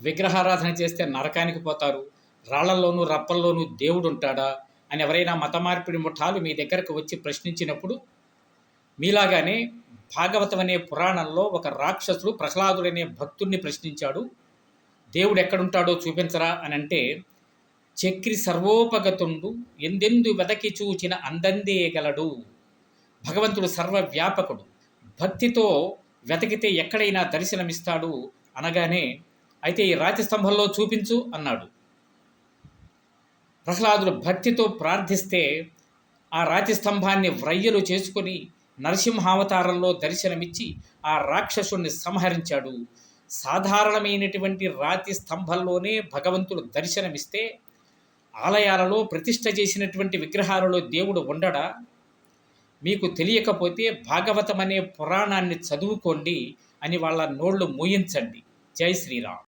విగ్రహారాధన చేస్తే నరకానికి పోతారు. రాళ్ళలోనూ రప్పల్లోనూ దేవుడు ఉంటాడా? అని ఎవరైనా మత మార్పిడి ముఠాలు మీ దగ్గరకు వచ్చి ప్రశ్నించినప్పుడు మీలాగానే భాగవతం అనే పురాణంలో ఒక రాక్షసుడు ప్రహ్లాదుడనే భక్తుడిని ప్రశ్నించాడు. దేవుడు ఎక్కడుంటాడో చూపించరా? అని అంటే చక్రి సర్వోపగతుండు ఎందెందు వెదకి చూచిన అందందేయగలడు భగవంతుడు సర్వవ్యాపకుడు. భక్తితో వెతకితే ఎక్కడైనా దర్శనమిస్తాడు అనగానే అయితే ఈ రాతి స్తంభంలో చూపించు అన్నాడు. ప్రహ్లాదుడు భక్తితో ప్రార్థిస్తే ఆ రాతి స్తంభాన్ని వ్రయ్యలు చేసుకొని నరసింహావతారంలో దర్శనమిచ్చి ఆ రాక్షసుణ్ణి సంహరించాడు. సాధారణమైనటువంటి రాతి స్తంభంలోనే భగవంతుడు దర్శనమిస్తే ఆలయాలలో ప్రతిష్ట చేసినటువంటి విగ్రహాలలో దేవుడు ఉండడా? మీకు తెలియకపోతే భాగవతం అనే పురాణాన్ని చదువుకోండి అని వాళ్ళ నోళ్ళు మూయించండి. జై శ్రీరామ్.